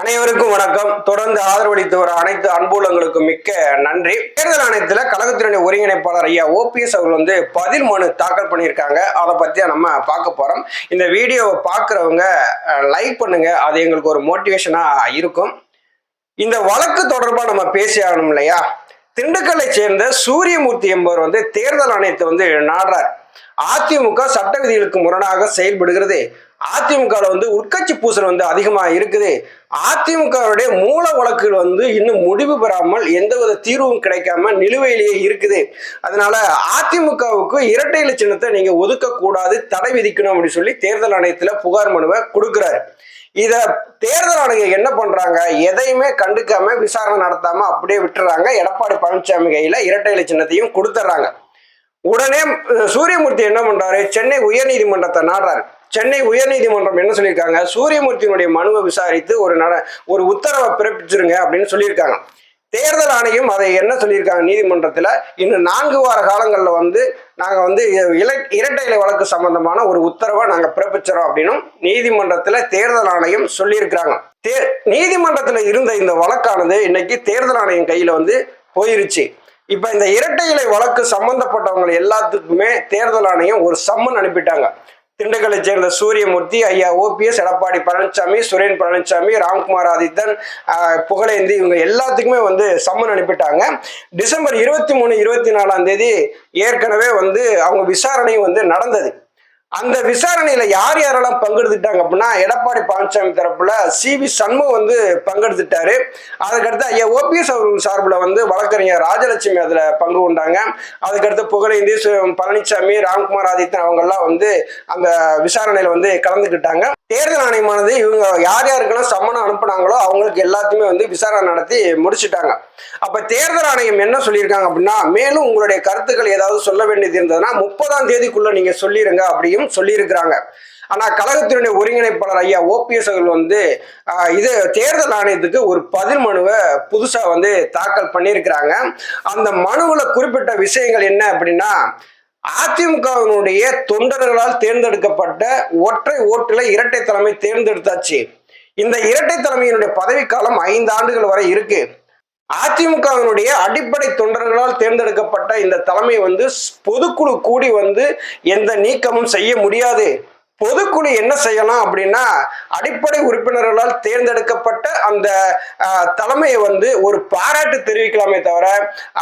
அனைவருக்கும் வணக்கம். தொடர்ந்து ஆதரவளித்து வர அனைத்து அன்புலங்களுக்கும் மிக்க நன்றி. தேர்தல் ஆணையத்துல கழகத்தினுடைய ஒருங்கிணைப்பாளர் ஐயா ஓபிஎஸ் அவர்கள் வந்து பதில் மனு தாக்கல் பண்ணியிருக்காங்க. அதை பத்தி நம்ம பார்க்க போறோம். இந்த வீடியோவை பார்க்குறவங்க லைக் பண்ணுங்க. அது எங்களுக்கு ஒரு மோட்டிவேஷனா இருக்கும். இந்த வழக்கு தொடர்பா நம்ம பேசி ஆகணும் இல்லையா? திண்டுக்கல்லை சேர்ந்த சூரியமூர்த்தி என்பவர் வந்து தேர்தல் ஆணையத்தை வந்து நாடுறார். அதிமுக சட்ட விதிகளுக்கு முரணாக செயல்படுகிறது. அதிமுக வந்து உட்கட்சி பூசல் வந்து அதிகமாக இருக்குது. அதிமுகவுடைய மூல வழக்குகள் வந்து இன்னும் முடிவு பெறாமல் எந்தவித தீர்வும் கிடைக்காம நிலுவையிலேயே இருக்குது. அதனால அதிமுகவுக்கு இரட்டை இலை சின்னத்தை நீங்க ஒதுக்க கூடாது தடை விதிக்கணும் அப்படின்னு சொல்லி தேர்தல் ஆணையத்துல புகார் மனுவை கொடுக்குறாரு. இத தேர்தல் ஆணையம் என்ன பண்றாங்க? எதையுமே கண்டுக்காம விசாரணை நடத்தாம அப்படியே விட்டுறாங்க. எடப்பாடி பழனிசாமி கையில இரட்டை இலை சின்னத்தையும் கொடுத்துட்றாங்க உடனே சூரியமூர்த்தி என்ன பண்றாரு? சென்னை உயர்நீதிமன்றத்தை நாடுறாரு. சென்னை உயர்நீதிமன்றம் என்ன சொல்லியிருக்காங்க? சூரியமூர்த்தியினுடைய மனுவை விசாரித்து ஒரு நட ஒரு உத்தரவை பிறப்பிச்சிருங்க அப்படின்னு சொல்லியிருக்காங்க. தேர்தல் ஆணையம் அதை என்ன சொல்லியிருக்காங்க? நீதிமன்றத்தில் இன்னும் நான்கு வார காலங்களில் வந்து நாங்கள் வந்து இலை இரட்டை இலை வழக்கு சம்பந்தமான ஒரு உத்தரவை நாங்கள் பிறப்பிச்சிடறோம் அப்படின்னும் நீதிமன்றத்தில் தேர்தல் ஆணையம் சொல்லியிருக்கிறாங்க. தே நீதிமன்றத்தில் இருந்த இந்த வழக்கானது இன்னைக்கு தேர்தல் ஆணையம் கையில் வந்து போயிருச்சு. இப்ப இந்த இரட்டை இலை வழக்கு சம்பந்தப்பட்டவங்க எல்லாத்துக்குமே தேர்தல் ஆணையம் ஒரு சம்மன் அனுப்பிட்டாங்க. திண்டுக்கலை சேர்ந்த சூரியமூர்த்தி ஐயா ஓபிஎஸ் எடப்பாடி பழனிசாமி சுரேன் பழனிசாமி ராம்குமார் ஆதித்தன் புகழேந்தி இவங்க எல்லாத்துக்குமே வந்து சம்மன் அனுப்பிட்டாங்க. டிசம்பர் இருபத்தி மூணு இருபத்தி நாலாம் தேதி ஏற்கனவே வந்து அவங்க விசாரணை வந்து நடந்தது. அந்த விசாரணையில யார் யாரெல்லாம் பங்கெடுத்துட்டாங்க அப்படின்னா எடப்பாடி பழனிசாமி தரப்புல சி வி சண்முகம் வந்து பங்கெடுத்துட்டாரு. அதுக்கடுத்து ஐயா ஓபிஎஸ் அவர்கள் சார்பில் வந்து வழக்கறிஞர் ராஜலட்சுமி அதுல பங்கு கொண்டாங்க. அதுக்கடுத்து புகழேந்தி பழனிசாமி ராம்குமார் ஆதித்தன் அவங்கெல்லாம் வந்து அந்த விசாரணையில வந்து கலந்துக்கிட்டாங்க. தேர்தல் ஆணையமானது இவங்க யார் யாருக்கெல்லாம் சம்மனம் அனுப்புனாங்களோ அவங்களுக்கு எல்லாத்தையுமே வந்து விசாரணை நடத்தி முடிச்சிட்டாங்க. அப்ப தேர்தல் ஆணையம் என்ன சொல்லியிருக்காங்க அப்படின்னா மேலும் உங்களுடைய கருத்துக்கள் ஏதாவது சொல்ல வேண்டியது இருந்ததுன்னா முப்பதாம் தேதிக்குள்ள நீங்க சொல்லிருங்க அப்படியும் சொல்லியிருக்கிறாங்க. ஆனா கழகத்தினுடைய ஒருங்கிணைப்பாளர் ஐயா ஓபிஎஸ் அவர்கள் வந்து இது தேர்தல் ஆணையத்துக்கு ஒரு பதில் மனுவை புதுசா வந்து தாக்கல் பண்ணியிருக்கிறாங்க. அந்த மனுவில் குறிப்பிட்ட விஷயங்கள் என்ன அப்படின்னா அதிமுகவினுடைய தொண்டர்களால் தேர்ந்தெடுக்கப்பட்ட ஒற்றை ஓட்டுல இரட்டை தலைமை தேர்ந்தெடுத்தாச்சு. இந்த இரட்டை தலைமையினுடைய பதவிக்காலம் ஐந்து ஆண்டுகள் வரை இருக்கு. அதிமுகவினுடைய அடிப்படை தொண்டர்களால் தேர்ந்தெடுக்கப்பட்ட இந்த தலைமை வந்து ஸ்- பொதுக்குழு கூடி வந்து எந்த நீக்கமும் செய்ய முடியாது. பொதுக்குழு என்ன செய்யலாம் அப்படின்னா அடிப்படை உறுப்பினர்களால் தேர்ந்தெடுக்கப்பட்ட அந்த தலைமையை வந்து ஒரு பாராட்டு தெரிவிக்கலாமே தவிர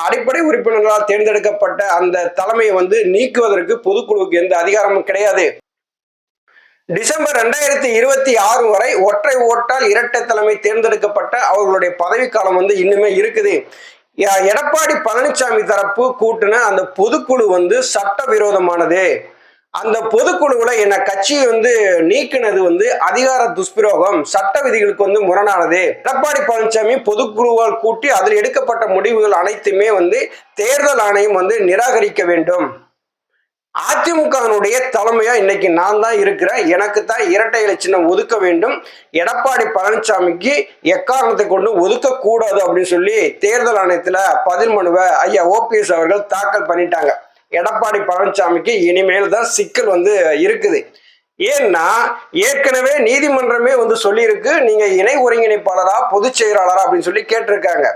அடிப்படை உறுப்பினர்களால் தேர்ந்தெடுக்கப்பட்ட அந்த தலைமையை வந்து நீக்குவதற்கு பொதுக்குழுவுக்கு எந்த அதிகாரமும் கிடையாது. டிசம்பர் ரெண்டாயிரத்தி இருபத்தி ஆறு வரை ஒற்றை ஓட்டால் இரட்டை தலைமை தேர்ந்தெடுக்கப்பட்ட அவர்களுடைய பதவிக்காலம் வந்து இன்னுமே இருக்குது. எடப்பாடி பழனிசாமி தரப்பு கூட்டின அந்த பொதுக்குழு வந்து சட்டவிரோதமானது. அந்த பொதுக்குழுவுல என்னை கட்சியை வந்து நீக்கினது வந்து அதிகார துஷ்பிரயோகம் சட்ட விதிகளுக்கு வந்து முரணானது. எடப்பாடி பழனிசாமி பொதுக்குழுவால் கூட்டி அதில் எடுக்கப்பட்ட முடிவுகள் அனைத்துமே வந்து தேர்தல் ஆணையம் வந்து நிராகரிக்க வேண்டும். அதிமுகவினுடைய தலைமையா இன்னைக்கு நான் தான் இருக்கிறேன். எனக்கு தான் இரட்டை இலை சின்னம் ஒதுக்க வேண்டும். எடப்பாடி பழனிசாமிக்கு எக்காரணத்தை கொண்டு ஒதுக்க கூடாது அப்படின்னு சொல்லி தேர்தல் ஆணையத்துல பதில் மனுவை ஐயா ஓபிஎஸ் அவர்கள் தாக்கல் பண்ணிட்டாங்க. எடப்பாடி பழனிசாமிக்கு இனிமேல் தான் சிக்கல் வந்து இருக்குது. ஏன்னா ஏற்கனவே நீதிமன்றமே வந்து சொல்லியிருக்கு நீங்க இணை ஒருங்கிணைப்பாளரா பொதுச் செயலாளரா அப்படின்னு சொல்லி கேட்டிருக்காங்க.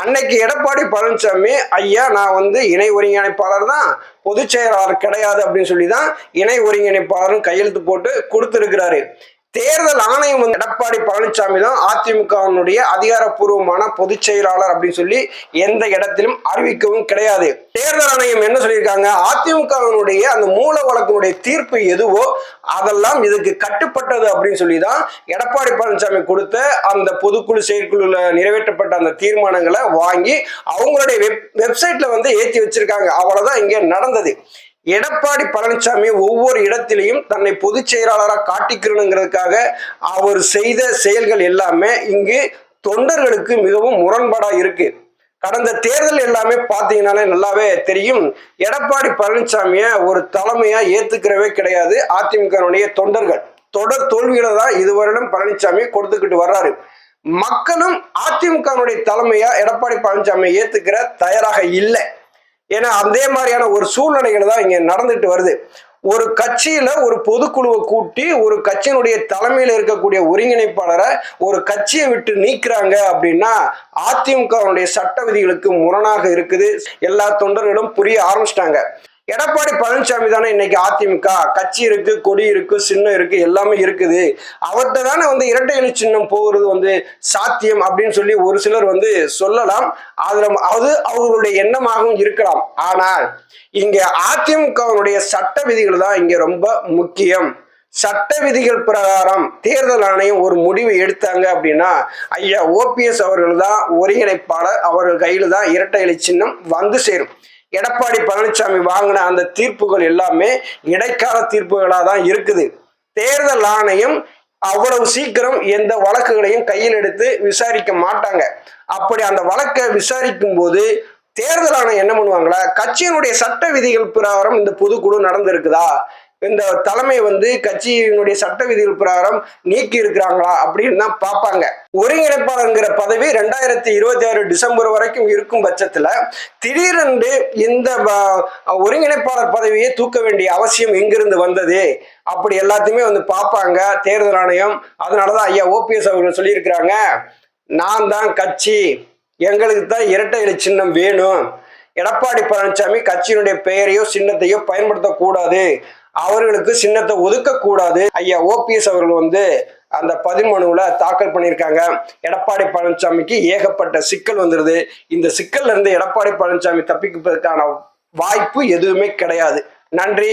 அன்னைக்கு எடப்பாடி பழனிசாமி ஐயா நான் வந்து இணை ஒருங்கிணைப்பாளர் தான் பொதுச் செயலாளர் கிடையாது அப்படின்னு சொல்லி தான் இணை ஒருங்கிணைப்பாளரும் கையெழுத்து போட்டு கொடுத்துருக்கிறாரு. தேர்தல் ஆணையம் வந்து எடப்பாடி பழனிசாமி தான் அதிமுகவினுடைய அதிகாரப்பூர்வமான பொதுச் செயலாளர் அப்படின்னு சொல்லி எந்த இடத்திலும் அறிவிக்கவும் கிடையாது. தேர்தல் ஆணையம் என்ன சொல்லியிருக்காங்க? அதிமுகவினுடைய அந்த மூல வழக்கினுடைய தீர்ப்பு எதுவோ அதெல்லாம் இதுக்கு கட்டுப்பட்டது அப்படின்னு சொல்லி தான் எடப்பாடி பழனிசாமி கொடுத்த அந்த பொதுக்குழு செயற்குழுல நிறைவேற்றப்பட்ட அந்த தீர்மானங்களை வாங்கி அவங்களுடைய வெப் வெப்சைட்ல வந்து ஏற்றி வச்சிருக்காங்க. அவ்வளவுதான் இங்கே நடந்தது. எடப்பாடி பழனிசாமி ஒவ்வொரு இடத்திலையும் தன்னை பொதுச் செயலாளராக காட்டிக்கிறணுங்கிறதுக்காக அவர் செய்த செயல்கள் எல்லாமே இங்கு தொண்டர்களுக்கு மிகவும் முரண்பாடா இருக்கு. கடந்த தேர்தல் எல்லாமே பார்த்தீங்கன்னாலே நல்லாவே தெரியும். எடப்பாடி பழனிசாமியை ஒரு தலைமையா ஏத்துக்கிறவே கிடையாது. அதிமுகனுடைய தொண்டர்கள். தொடர் தோல்வியில தான் இதுவரையிலும் பழனிசாமி கொடுத்துக்கிட்டு வர்றாரு. மக்களும் அதிமுகனுடைய தலைமையா எடப்பாடி பழனிசாமியை ஏத்துக்கிற தயாராக இல்லை. ஏன்னா அதே மாதிரியான ஒரு சூழ்நிலைகள் தான் இங்க நடந்துட்டு வருது. ஒரு கட்சியில ஒரு பொதுக்குழுவை கூட்டி ஒரு கட்சியினுடைய தலைமையில் இருக்கக்கூடிய ஒருங்கிணைப்பாளரை ஒரு கட்சியை விட்டு நீக்கிறாங்க அப்படின்னா அதிமுகவுடைய சட்ட விதிகளுக்கு முரணாக இருக்குது. எல்லா தொண்டர்களும் புரிய ஆரம்பிச்சிட்டாங்க. எடப்பாடி பழனிசாமி தானே இன்னைக்கு அதிமுக? கட்சி இருக்கு கொடி இருக்கு சின்னம் இருக்கு எல்லாமே இருக்குது. அவர்கிட்ட தானே வந்து இரட்டை இலை சின்னம் போகிறது வந்து சாத்தியம் அப்படின்னு சொல்லி ஒரு சிலர் வந்து சொல்லலாம். அதுல அது அவர்களுடைய எண்ணமாகவும் இருக்கலாம். ஆனால் இங்க அதிமுகவினுடைய சட்ட விதிகள் தான் இங்க ரொம்ப முக்கியம். சட்ட விதிகள் பிரகாரம் தேர்தல் ஆணையம் ஒரு முடிவு எடுத்தாங்க அப்படின்னா ஐயா ஓபிஎஸ் அவர்கள் தான் ஒருங்கிணைப்பாளர். அவர்கள் கையில் தான் இரட்டை இலை சின்னம் வந்து சேரும். எடப்பாடி பழனிசாமி வாங்கின அந்த தீர்ப்புகள் எல்லாமே இடைக்கால தீர்ப்புகளாக தான் இருக்குது. தேர்தல் ஆணையம் அவ்வளவு சீக்கிரம் எந்த வழக்குகளையும் கையில் எடுத்து விசாரிக்க மாட்டாங்க. அப்படி அந்த வழக்கை விசாரிக்கும் போது தேர்தல் ஆணையம் என்ன பண்ணுவாங்களா? கட்சியினுடைய சட்ட விதிகள் பிரகாரம் இந்த பொதுக்குழு நடந்திருக்குதா? இந்த தலைமை வந்து கட்சியினுடைய சட்ட விதிகள் பிரகாரம் நீக்கி இருக்கிறாங்களா அப்படின்னு தான் பார்ப்பாங்க. ஒருங்கிணைப்பாளருங்கிற பதவி ரெண்டாயிரத்தி இருபத்தி ஆறு டிசம்பர் வரைக்கும் இருக்கும் பட்சத்துல திடீரென்று இந்த ஒருங்கிணைப்பாளர் பதவியை தூக்க வேண்டிய அவசியம் எங்கிருந்து வந்தது? அப்படி எல்லாத்தையுமே வந்து பார்ப்பாங்க. தேர்தல் ஆணையம். அதனாலதான் ஐயா ஓபிஎஸ் அவர்கள் சொல்லியிருக்கிறாங்க நான் தான் கட்சி. எங்களுக்கு தான் இரட்டை இலை சின்னம் வேணும். எடப்பாடி பழனிசாமி கட்சியினுடைய பெயரையோ சின்னத்தையோ பயன்படுத்தக்கூடாது. அவர்களுக்கு சின்னத்தை ஒதுக்கக்கூடாது. ஐயா ஓபிஎஸ் அவர்கள் வந்து அந்த பதிமனுவில் தாக்கல் பண்ணியிருக்காங்க. எடப்பாடி பழனிசாமிக்கு ஏகப்பட்ட சிக்கல் வந்துடுது இந்த சிக்கல்ல இருந்து எடப்பாடி பழனிசாமி தப்பிப்பதற்கான வாய்ப்பு எதுவுமே கிடையாது. நன்றி.